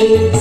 sei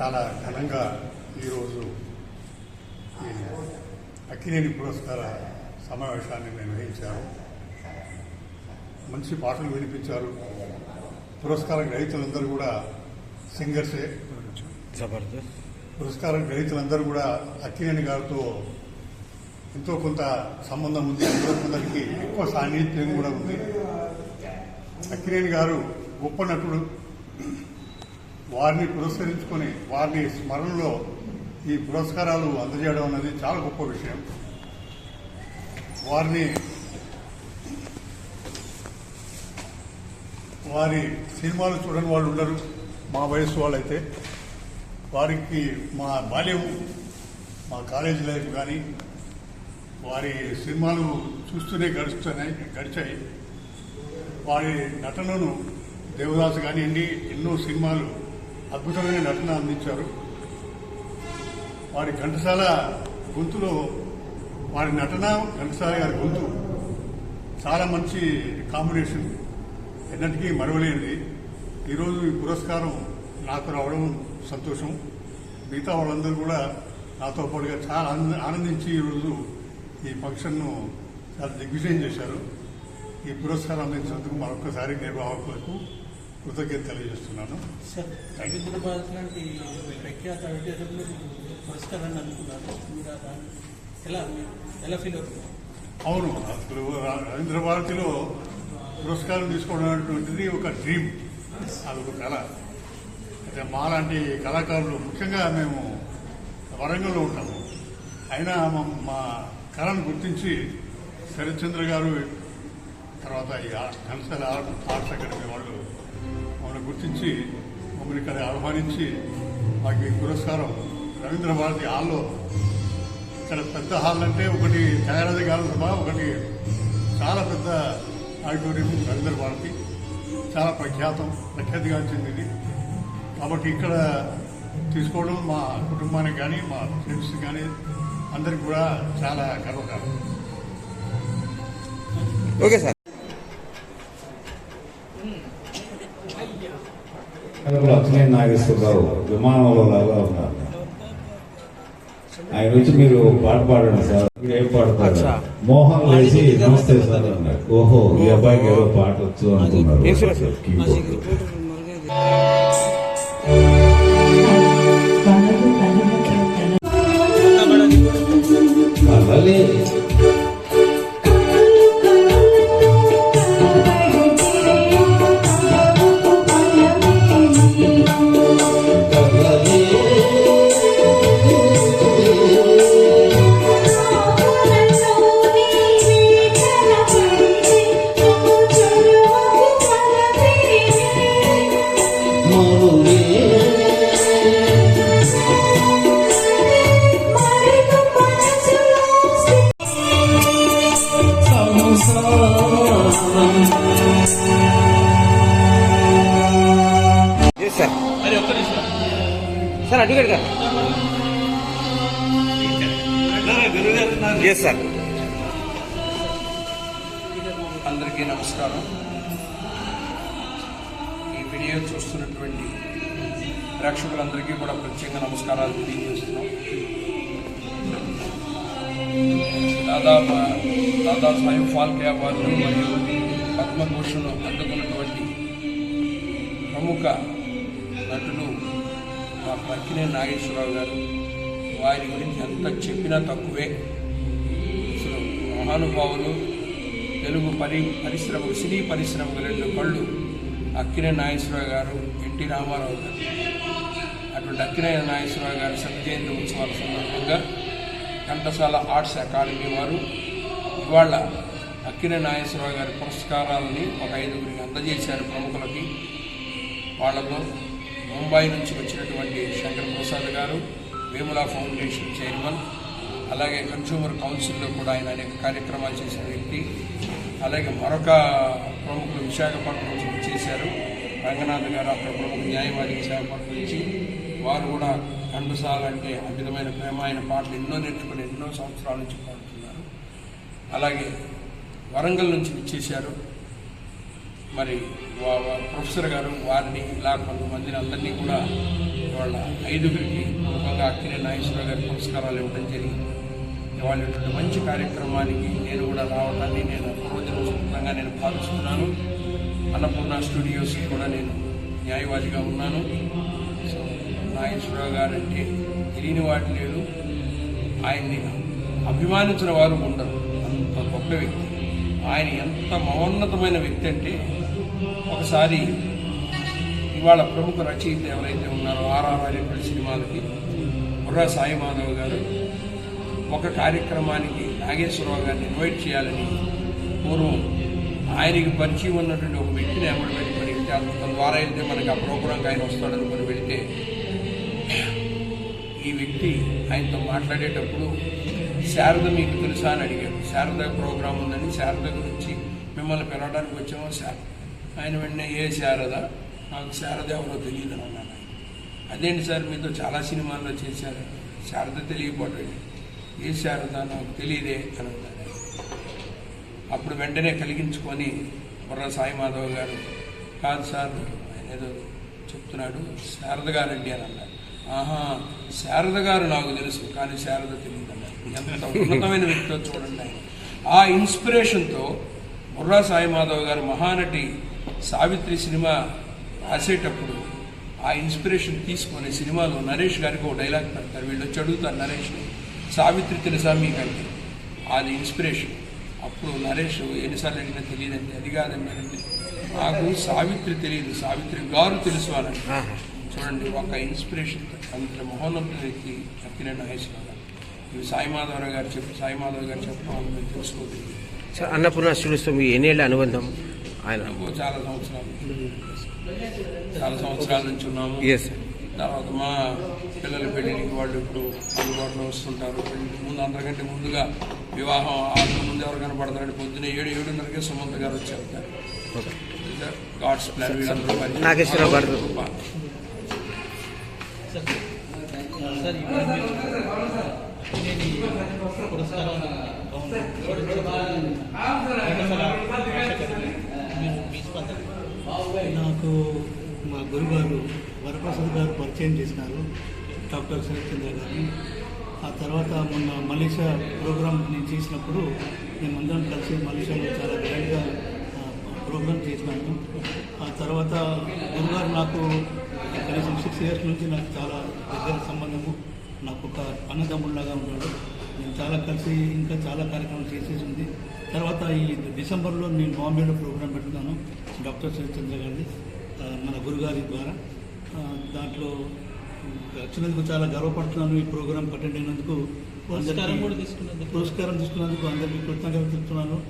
చాలా ఘనంగా ఈరోజు ఈ అక్కినేని పురస్కార సమావేశాన్ని నిర్వహించారు మంచి పాటలు వినిపించారు. పురస్కార గ్రహీతలందరూ కూడా సింగర్సే. పురస్కార గ్రహీతలందరూ కూడా అక్కినేని గారితో ఎంతో కొంత సంబంధం ఉంది. అందులో కొందరికి ఎక్కువ సాన్నిధ్యం కూడా ఉంది. అక్కినేని గారు గొప్ప నటుడు. వారిని పురస్కరించుకొని వారిని స్మరణలో ఈ పురస్కారాలు అందజేయడం అనేది చాలా గొప్ప విషయం. వారిని వారి సినిమాలు చూడని వాళ్ళు ఉండరు. మా వయసు వాళ్ళైతే వారికి మా బాల్యం మా కాలేజీ లైఫ్ కానీ వారి సినిమాలు చూస్తూనే గడుస్తున్నాయి గడిచాయి. వారి నటనను దేవదాసు కానివ్వండి ఎన్నో సినిమాలు అద్భుతమైన నటన అందించారు. వారి ఘంటసాల గొంతులో వారి నటన ఘంటసాల గారి గొంతు చాలా మంచి కాంబినేషన్ ఎన్నటికీ మరవలేనిది. ఈరోజు ఈ పురస్కారం నాకు రావడం సంతోషం. మిగతా వాళ్ళందరూ కూడా నాతో పాటుగా చాలా ఆనంద- ఆనందించి ఈరోజు ఈ ఫంక్షన్ను చాలా దిగ్విజయం చేశారు. ఈ పురస్కారం అందించినందుకు మరొకసారి నిర్వాహకులకు కృతజ్ఞత తెలియజేస్తున్నాను సార్ రవీంద్ర భారత్ లాంటి ప్రఖ్యాత రచయితలు పురస్కారాన్ని అందుకున్నారు. మీరు ఆ దాన్ని ఎలా ఎలా ఫీల్ అవుతున్నారు? అవును అసలు రవీంద్ర భారతిలో పురస్కారం తీసుకోవడం అనేటువంటిది ఒక డ్రీమ్ అది ఒక కళ. అయితే మాలాంటి కళాకారులు ముఖ్యంగా మేము వరంగల్లో ఉంటాము. అయినా మా- మా కళను గుర్తించి శరత్చంద్ర గారు తర్వాత ఈ ఆర్ట్ ఆర్ట్స్ అకాడమీ వాళ్ళు గుర్తించి మమ్మల్ని ఇక్కడ ఆహ్వానించి మాకు ఈ పురస్కారం. రవీంద్ర భారతి హాల్లో ఇక్కడ పెద్ద హాల్ అంటే ఒకటి త్యాగరాజ గాన సభ ఒకటి చాలా పెద్ద ఆడిటోరియం రవీంద్ర భారతి. చాలా ప్రఖ్యాతం ప్రఖ్యాతిగాంచింది కాబట్టి ఇక్కడ తీసుకోవడం మా కుటుంబానికి కానీ మా ఫ్రెండ్స్ కానీ అందరికి కూడా చాలా గర్వకారం ఓకే సార్. లక్ష్మీ నాగేశ్వరరావు విమానంలో లాగా ఉన్నారు. ఆయన వచ్చి మీరు పాట పాడండి సార్. మీరు ఏం పాడతారు. మోహన్ లేచి నమస్తే సార్ అన్నాడు. ఓహో ఈ అబ్బాయికి ఏదో పాట వచ్చు అనుకున్నారు. సార్ అడ్వకేట్ గారు ఎస్ సార్ అందరికీ నమస్కారం. చూస్తున్నటువంటి ప్రేక్షకులందరికీ కూడా ప్రత్యేక నమస్కారాలు తెలియజేస్తున్నాం. దాదాపు దాదా సాహెబ్ ఫాల్కే అవార్డు మరియు పద్మభూషణ్ అందుకున్నటువంటి ప్రముఖ నటులు మా పక్కినే నాగేశ్వరరావు గారు. వారి గురించి ఎంత చెప్పినా తక్కువే. అసలు మహానుభావులు తెలుగు పరి పరిశ్రమ సినీ పరిశ్రమకు రెండు కళ్ళు అక్కినే నాగేశ్వరరావు గారు ఎన్టీ రామారావు గారు అటువంటి అక్కినే నాగేశ్వరరావు గారి సత్యజయంతి ఉత్సవాల సందర్భంగా ఘంటసాల ఆర్ట్స్ అకాడమీ వారు ఇవాళ అక్కినే నాగేశ్వరరావు గారి పురస్కారాలని ఒక ఐదుగురికి అందజేశారు ప్రముఖులకి. వాళ్ళలో ముంబై నుంచి వచ్చినటువంటి శంకర్ ప్రసాద్ గారు వేములా ఫౌండేషన్ చైర్మన్ అలాగే కన్స్యూమర్ కౌన్సిల్లో కూడా ఆయన అనేక కార్యక్రమాలు చేసిన వ్యక్తి. అలాగే మరొక ప్రముఖులు విశాఖపట్నం నుంచి చేశారు. రంగనాథ్ గారు అక్కడ ప్రముఖ న్యాయవాది విశాఖపట్నం నుంచి. వారు కూడా ఘంటసాల అంటే అద్భుతమైన ప్రేమ ఆయన పాటలు ఎన్నో నేర్చుకుని ఎన్నో సంవత్సరాల నుంచి పాడుతున్నారు. అలాగే వరంగల్ నుంచి ఇచ్చేశారు మరి వా- ప్రొఫెసర్ గారు వారిని ఇలా కొంతమందిని అందరినీ కూడా వాళ్ళ ఐదుగురికి ముఖ్యంగా అక్కినే నాగేశ్వరరావు గారి పురస్కారాలు ఇవ్వడం జరిగింది. ఇవాళ మంచి కార్యక్రమానికి నేను కూడా రావడాన్ని నేను రోజున నేను భావిస్తున్నాను. అన్నపూర్ణ స్టూడియోస్ కూడా నేను న్యాయవాదిగా ఉన్నాను. సో నాగేశ్వరరావు గారు అంటే తెలియని వాటి లేదు ఆయన్ని అభిమానించిన వారు ఉండరు. అంత గొప్ప వ్యక్తి. ఆయన ఎంత మహోన్నతమైన వ్యక్తి అంటే ఒకసారి ఇవాళ ప్రముఖ రచయిత ఎవరైతే ఉన్నారో ఆర్ఆర్ అనేటువంటి సినిమాలకి బుర్రా సాయి మాధవ్ గారు ఒక కార్యక్రమానికి నాగేశ్వరరావు గారిని ఇన్వైట్ చేయాలని పూర్వం ఆయనకి పరిచయం ఉన్నటువంటి ఒక వ్యక్తిని ఎమ్మడి పెట్టుకొని వెళ్తే ద్వారా వెళ్తే మనకి ఆ ప్రోగ్రాంకి ఆయన వస్తాడనుకుని వెళితే ఈ వ్యక్తి ఆయనతో మాట్లాడేటప్పుడు శారద మీకు తెలుసా? అని అడిగాడు. శారద ప్రోగ్రాం ఉందని శారద గురించి మిమ్మల్ని పిలవడానికి వచ్చాము శారద ఆయన వెంటనే ఏ శారద? నాకు శారద ఎవరో తెలియదు అన్నాను అదేంటి సార్? మీతో చాలా సినిమాల్లో చేశారు. శారద తెలియకపోవటం ఏ తను తెలియదే అని అప్పుడు వెంటనే కలిగించుకొని బుర్ర సాయిమాధవ్ గారు కాదు సార్ ఆయన ఏదో చెప్తున్నాడు శారద గారండి అని అన్నారు. ఆహా శారద గారు నాకు తెలుసు కానీ శారద తెలియదు అన్నారు. ఎంత ఉన్నతమైన వ్యక్తితో చూడండి ఆయన. ఆ ఇన్స్పిరేషన్తో బుర్రా సాయి మాధవ్ గారు మహానటి సావిత్రి సినిమా రాసేటప్పుడు ఆ ఇన్స్పిరేషన్ తీసుకొని సినిమాలో నరేష్ గారికి ఒక డైలాగ్ పెడతారు. వీళ్ళు వచ్చి అడుగుతారు నరేష్ని. సావిత్రి తెలుసా మీకంటే అది ఇన్స్పిరేషన్. అప్పుడు నరేష్ ఎన్నిసార్లు అడిగినా తెలియదండి అది కాదండి నాకు సావిత్రి తెలియదు సావిత్రి గారు తెలుసు. చూడండి ఒక ఇన్స్పిరేషన్ అంత మహోన్నత వ్యక్తి అక్కినే నాగేశ్వరరావు గారు. ఇవి సాయి మాధవరావు గారు చెప్పి సాయి మాధవ్ గారు చెప్పడం మేము తెలుసుకోగలిగింది సార్ అన్నపూర్ణ స్టూడియోస్తో మీ ఎన్నేళ్ళ అనుబంధం? ఆయన చాలా సంవత్సరాలు. చాలా సంవత్సరాల నుంచి ఉన్నాము. తర్వాత మా పిల్లల వాళ్ళు ఇప్పుడు అందుబాటులో వస్తుంటారు. ముందు అందరికంటే ముందుగా వివాహం ఆరు ముందు ఎవరు కనపడతారంటే పొద్దున్న ఏడు ఏడున్నరకే సుమంత్ గారు వచ్చి వెళ్తారు ఓకే గాడ్స్ ప్లాన్ నాగేశ్వరరావు గారు. నాకు మా గురుగారు వరప్రసాద్ గారు పరిచయం చేసినారు డాక్టర్ శరత్చంద్ర గారిని ఆ తర్వాత మొన్న మలేషియా ప్రోగ్రామ్ నేను చేసినప్పుడు మేమందరం కలిసి మలేషియాలో చాలా గ్రాండ్గా ప్రోగ్రామ్ చేసినాను ఆ తర్వాత గురుగారు నాకు కనీసం సిక్స్ ఇయర్స్ నుంచి నాకు చాలా దగ్గర సంబంధము. నాకు ఒక అన్నదమ్ముళ్ళగా ఉన్నాడు. నేను చాలా కలిసి ఇంకా చాలా కార్యక్రమాలు చేసేసి ఉంది. తర్వాత ఈ డిసెంబర్లో నేను బాంబేలో ప్రోగ్రామ్ పెట్టుకున్నాను డాక్టర్ శరత్చంద్ర గారిది మన గురుగారి ద్వారా. దాంట్లో వచ్చినందుకు చాలా గర్వపడుతున్నాను ఈ ప్రోగ్రాం అటెండ్ అయినందుకు. పురస్కారం కూడా తీసుకున్నందుకు. పురస్కారం తీసుకున్నందుకు అందరికీ కృతజ్ఞతలు చెప్తున్నాను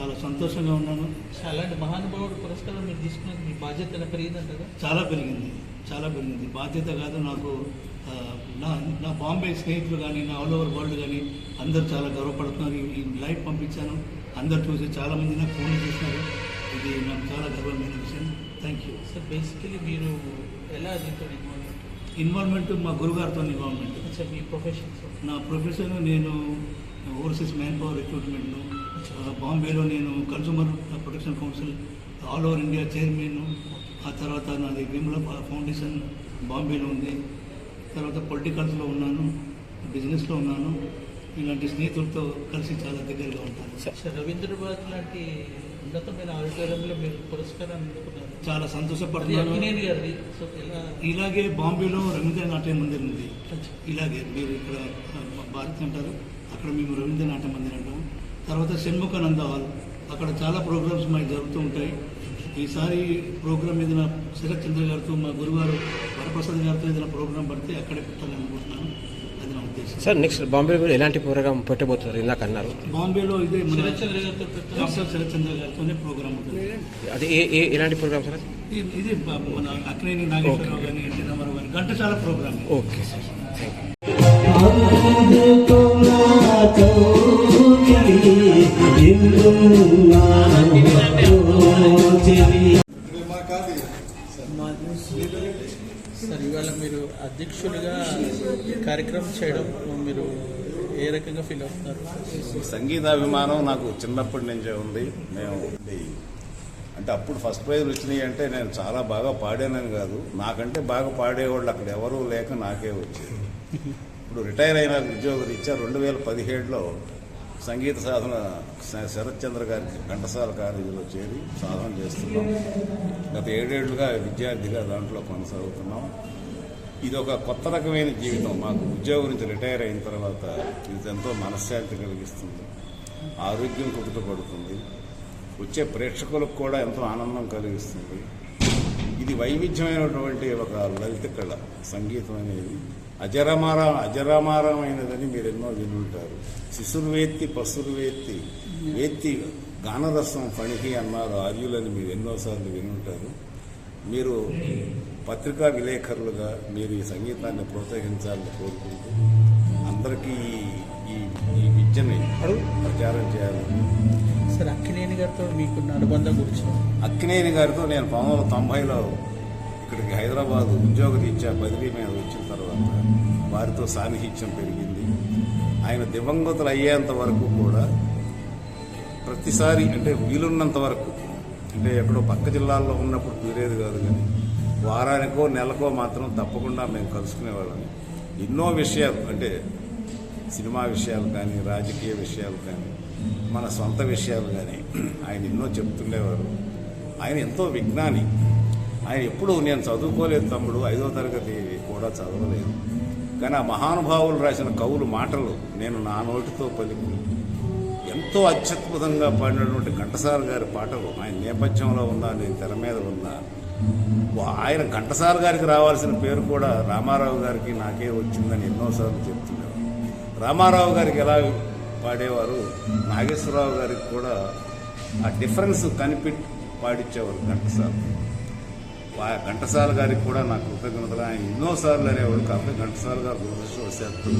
చాలా సంతోషంగా ఉన్నాను. అలాంటి మహానుభావుడు పురస్కారం మీరు తీసుకున్నది మీ బాధ్యత పెరిగిందంటారా? చాలా పెరిగింది. చాలా పెరిగింది. బాధ్యత కాదు నాకు నా నా బాంబే స్నేహితులు కానీ నా ఆల్ ఓవర్ వరల్డ్ కానీ అందరూ చాలా గర్వపడుతున్నారు. ఈ- లైవ్ పంపించాను. అందరు చూసి చాలా మంది నాకు ఫోన్ చేసినారు. ఇది నాకు చాలా గర్వమైన విషయం. థ్యాంక్ యూ సార్ బేసికలీ మీరు ఎలా దీంతో ఇన్వాల్వ్ ఇన్వాల్వ్మెంట్ మా గురుగారితో ఇన్వాల్వ్మెంట్ సార్ మీ ప్రొఫెషన్ నా ప్రొఫెషన్ నేను ఓవర్సీస్ మ్యాన్ పవర్ రిక్రూట్మెంట్ను బాంబేలో నేను consumer protection council all over India chairman ఆ తర్వాత నాది విమల ఫౌండేషన్ బాంబేలో ఉంది. తర్వాత పొలిటికల్స్లో ఉన్నాను బిజినెస్లో ఉన్నాను. ఇలాంటి స్నేహితులతో కలిసి చాలా దగ్గరగా ఉంటాను. సార్ రవీంద్రబాద్ లాంటి ఉన్నతమైన ఆడిటోరియంలో మీరు అందుకున్నారు. చాలా సంతోషపడుతున్నాను. ఇలాగే బాంబేలో రవీంద్ర నాట్య మందిర్ ఉంది ఇలాగే మీరు ఇక్కడ భారత్ అంటారు. అక్కడ మేము రవీంద్ర నాట్య మందిర్ అంటాము తర్వాత షణ్ముఖానంద హాల్. అక్కడ చాలా ప్రోగ్రామ్స్ మాకు జరుగుతూ ఉంటాయి. ఈసారి ప్రోగ్రామ్ ఏదైనా శరత్ చంద్ర గారితో మా గురుగారు వరప్రసాద్ గారితో ఏదైనా ప్రోగ్రామ్ పడితే అక్కడే పెట్టాలనుకుంటున్నాను అది నా ఉద్దేశం సార్ నెక్స్ట్ బాంబేలో మీరు ఎలాంటి ప్రోగ్రామ్ పెట్టబోతున్నారు? ఇందాక అన్నారు. బాంబేలో ఇదే శరత్చంద్ర గారితోనే ప్రోగ్రామ్ ఉంటుంది. అది ఏ ఏ ఎలాంటి ప్రోగ్రామ్ సార్ ఇది- ఇది బ- మన అక్నేని నాగేశ్వరరావు గారిని ఎన్టీ రామారావు గారి Ghantasala program. Okay sir. Thank you sir ఇవాళ మీరు అధ్యక్షులుగా కార్యక్రమం చేయడం మీరు ఏ రకంగా ఫీల్ అవుతున్నారు? సంగీతాభిమానం నాకు చిన్నప్పటి నుంచే ఉంది. మేము అంటే అప్పుడు ఫస్ట్ ప్రైజ్ వచ్చినాయి అంటే నేను చాలా బాగా పాడానని కాదు. నాకంటే బాగా పాడేవాళ్ళు అక్కడ ఎవరూ లేక నాకే వచ్చేది. ఇప్పుడు రిటైర్ అయిన ఉద్యోగులు ఇచ్చారు. రెండు వేల పదిహేడులో సంగీత సాధన శ- గారి గారికి ఘంటసాల కాలేజీలో చేరి సాధన చేస్తున్నాం. గత ఏడేళ్ళుగా విద్యార్థిగా దాంట్లో కొనసాగుతున్నాం. ఇది ఒక కొత్త రకమైన జీవితం. మాకు ఉద్యోగం నుంచి రిటైర్ అయిన తర్వాత ఇది ఎంతో మనశ్శాంతి కలిగిస్తుంది. ఆరోగ్యం కుదుటపడుతుంది. వచ్చే ప్రేక్షకులకు కూడా ఎంతో ఆనందం కలిగిస్తుంది. ఇది వైవిధ్యమైనటువంటి ఒక లలిత కళ. సంగీతం అనేది అజరమార అజరమారమైనదని మీరు ఎన్నో వినుంటారు. శిశురు వేత్తి పసురు వేత్తి వేత్తి గానరసం ఫణికి అన్నారు ఆర్యులని మీరు ఎన్నోసార్లు వినుంటారు. మీరు పత్రికా విలేకరులుగా మీరు ఈ సంగీతాన్ని ప్రోత్సహించాలని కోరుకుంటూ అందరికీ ఈ ఈ విద్యని ప్రచారం చేయాలని సార్ అక్కినేని గారితో మీకున్న అనుబంధం గురించి. అక్కినేని గారితో నేను పంతొమ్మిది వందల తొంభైలో ఇక్కడికి హైదరాబాద్ ఉద్యోగ రీత్యా బదిలీ మీద వచ్చిన తర్వాత వారితో సాన్నిహిత్యం పెరిగింది. ఆయన దివంగతులు అయ్యేంత వరకు కూడా ప్రతిసారి అంటే వీలున్నంత వరకు అంటే ఎక్కడో పక్క జిల్లాల్లో ఉన్నప్పుడు కుదిరేది కాదు కానీ వారానికో నెలకో మాత్రం తప్పకుండా మేము కలుసుకునేవాళ్ళం. ఎన్నో విషయాలు అంటే సినిమా విషయాలు కానీ రాజకీయ విషయాలు కానీ మన సొంత విషయాలు కానీ ఆయన ఎన్నో చెప్తుండేవారు. ఆయన ఎంతో విజ్ఞాని. ఆయన ఎప్పుడు నేను చదువుకోలేదు తమ్ముడు ఐదో తరగతి కూడా చదవలేదు. కానీ ఆ మహానుభావులు రాసిన కవులు మాటలు నేను నా నోటితో పలికి. ఎంతో అత్యద్భుతంగా పాడినటువంటి ఘంటసాల గారి పాటలు ఆయన నేపథ్యంలో ఉందా నేను తెర మీద ఉన్నా ఆయన ఘంటసాల గారికి రావాల్సిన పేరు కూడా రామారావు గారికి నాకే వచ్చిందని ఎన్నోసార్లు చెప్తున్నారు. రామారావు గారికి ఎలా పాడేవారు? నాగేశ్వరరావు గారికి కూడా ఆ డిఫరెన్స్ కనిపెట్టి పాడించేవారు ఘంటసాల. ఘంటసాల గారికి కూడా నా కృతజ్ఞతలు. ఆయన ఎన్నోసార్లు అనేవాడు కాకపోతే ఘంటసాల గారు దురదృష్టవశాత్తు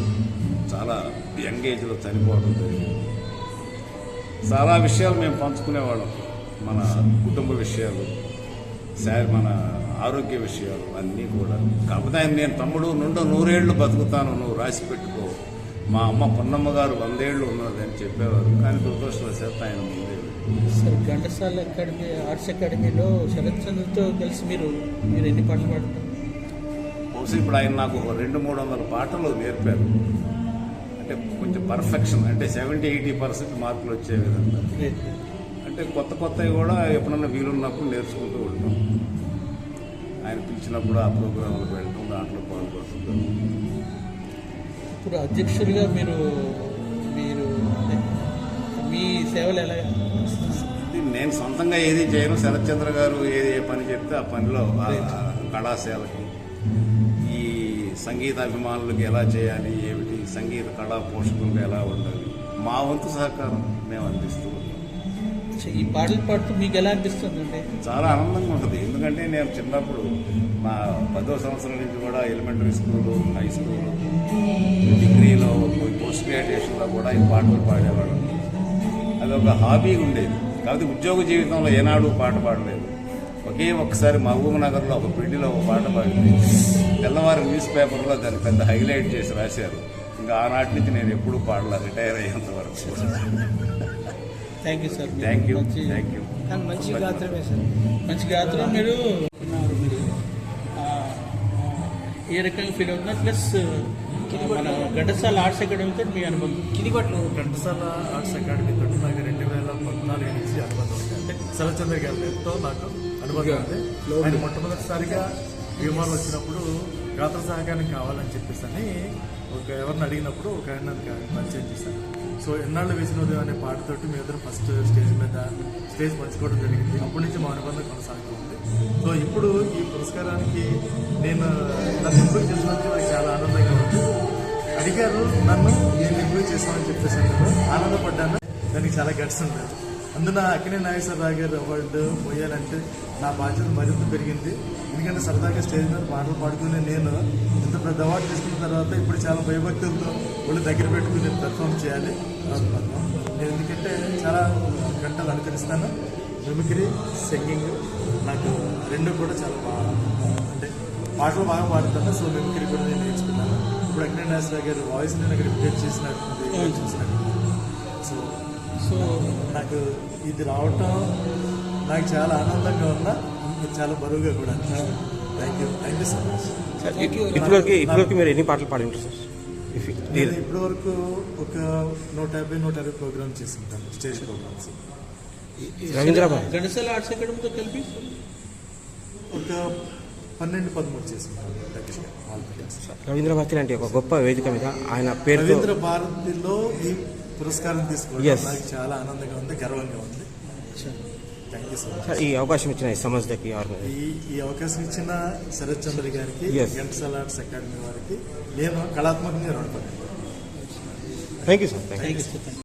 చాలా యంగ్ ఏజ్లో చనిపోవడం జరిగింది. చాలా విషయాలు మేము పంచుకునేవాళ్ళం. మన కుటుంబ విషయాలు శారీ మన ఆరోగ్య విషయాలు అన్నీ కూడా. కాకపోతే ఆయన నేను తమ్ముడు నుండి నూరేళ్ళు బతుకుతాను నువ్వు రాసి పెట్టుకో. మా అమ్మ పొన్నమ్మ గారు వందేళ్ళు ఉన్నదని చెప్పేవారు. కానీ దురదృష్టవశాత్తు ఆయన ముందే సార్ ఘంటసాల అకాడమీ ఆర్ట్స్ అకాడమీలో శరత్ చంద్రతో కలిసి మీరు మీరు ఎన్ని పాటలు పాడుతారు? బహుశా ఇప్పుడు ఆయన నాకు ఒక రెండు మూడు వందల పాటలు నేర్పారు. అంటే కొంచెం పర్ఫెక్షన్ అంటే సెవెంటీ ఎయిటీ పర్సెంట్ మార్కులు వచ్చే విధంగా. అంటే కొత్త కొత్తవి కూడా ఎప్పుడన్నా వీలున్నప్పుడు నేర్చుకుంటూ ఉంటాం. ఆయన పిలిచినప్పుడు ఆ ప్రోగ్రాంలకు వెళ్ళటం దాంట్లో పాల్గొంటుంటాం ఇప్పుడు అధ్యక్షులుగా మీరు మీరు మీ సేవలు ఎలా నేను సొంతంగా ఏది చేయను. శరత్చంద్ర గారు ఏది ఏ పని చెప్తే ఆ పనిలో కళాశాలకి ఈ సంగీత అభిమానులకు ఎలా చేయాలి ఏమిటి సంగీత కళా పోషకులకు ఎలా ఉండాలి మా వంతు సహకారం మేము అందిస్తూ ఈ పాటలు పాడుతూ మీకు ఎలా అనిపిస్తుంది చాలా ఆనందంగా ఉంటుంది. ఎందుకంటే నేను చిన్నప్పుడు నా పదో సంవత్సరం నుంచి కూడా ఎలిమెంటరీ స్కూలు హై స్కూలు డిగ్రీలో పోస్ట్ గ్రాడ్యుయేషన్లో కూడా ఈ పాటలు పాడేవాడు అది ఒక హాబీ ఉండేది. కాకపోతే ఉద్యోగ జీవితంలో ఏనాడు పాట పాడలేదు. ఒకే ఒక్కసారి మహబూబ్ నగర్లో ఒక పెళ్ళిలో ఒక పాట పాడింది. తెల్లవారి న్యూస్ పేపర్లో దాన్ని పెద్ద హైలైట్ చేసి రాశారు. ఇంకా ఆనాటి నుంచి నేను ఎప్పుడూ పాడలా రిటైర్ అయ్యేంత వరకు. Thank you sir thank you మంచి థ్యాంక్ యూ మంచి గాత్రం మీరు ఉన్నారు మీరు ఏ రకంగా ఫీల్ అవుతున్నారు ప్లస్ మన ఘంటసాల ఆర్ట్స్ అకాడమీతో మీ అనుబంధం. ఘంటసాల ఆర్ట్స్ అకాడమీ తోటి నాకు రెండు వేల పద్నాలుగు నుంచి అనుబంధం ఉంది. అంటే శరచంద్ర గారితో నాకు అనుబంధం ఉంది. ఆయన మొట్టమొదటిసారిగా విమానం వచ్చినప్పుడు గాత్ర సహకారం కావాలని చెప్పేసి అని ఒక ఎవరిని అడిగినప్పుడు ఒక ఆయన నాకు పరిచయం చేశాను సో ఎన్నాళ్ళు వేసిన ఉదయం అనే పాటతోటి మీ ఇద్దరు ఫస్ట్ స్టేజ్ మీద స్టేజ్ పంచుకోవడం జరిగింది. అప్పటి నుంచి మా అనుబంధం కొనసాగుతుంది. సో ఇప్పుడు ఈ పురస్కారానికి నేను నన్ను ఎంపిక చేసినందుకు నాకు చాలా ఆనందంగా ఉంది. అడిగారు నన్ను నేను ఇంప్రూవ్ చేస్తామని చెప్పేసి ఆనందపడ్డాను. దానికి చాలా గట్స్ ఉంటుంది అందున అక్కినే నాగేశ్వరరావు గారి అవార్డు పోయాలంటే నా బాధ్యత మరింత పెరిగింది. ఎందుకంటే సరదాగా స్టేజ్ మీద పాటలు పాడుకునే నేను ఇంత పెద్ద అవార్డు తీసుకున్న తర్వాత ఇప్పుడు చాలా భయభక్తులతో ఒళ్ళు దగ్గర పెట్టుకుని నేను పెర్ఫామ్ చేయాలి నేను ఎందుకంటే చాలా గంటలు అనుకరిస్తాను. మిమిక్రీ సింగింగ్ నాకు రెండు కూడా చాలా బాగా అంటే పాటలు బాగా పాడుతాను. సో మిమిక్రీ కూడా నేను నేర్చుకున్నాను. ఇప్పుడు అగ్నేశ్వర గారి వాయిస్ నేను అక్కడ రిపీట్ చేసినట్టు చూసినట్టు. సో సో నాకు ఇది రావటం నాకు చాలా ఆనందంగా ఉన్నా. ఇది చాలా బరువుగా కూడా. Thank you thank you so much sir ఇప్పటివరకు ఇప్పటివరకు మీరు ఎన్ని పాటలు పాడి ఉంటారు సార్ ఇఫ్ నేను ఇప్పటి వరకు ఒక నూట యాభై నూట అరవై ప్రోగ్రామ్ చేస్తుంటాను stage programs. Ravindra Bharati Ghantasala arts అకాడమీతో కలిపి? ఒక పన్నెండు పదమూడు బెస్ట్. రవీంద్ర భారతి లాంటి ఒక గొప్ప వేదిక మీద ఆయన పేరుతో రవీంద్ర భారతిలో ఈ పురస్కారం తీసుకోవడం. నాకు చాలా ఆనందంగా ఉంది గర్వంగా ఉంది. Thank you so much sir ఈ అవకాశం ఇచ్చిన ఆర్గనైజ్ ఈ ఈ అవకాశం ఇచ్చిన శరత్ చంద్ర గారికి. ఘంటసాల ఆర్ట్స్ అకాడమీ వారికి నేను కళాత్మకంగా రుణపడ్డాను thank you sir thank you thank you sir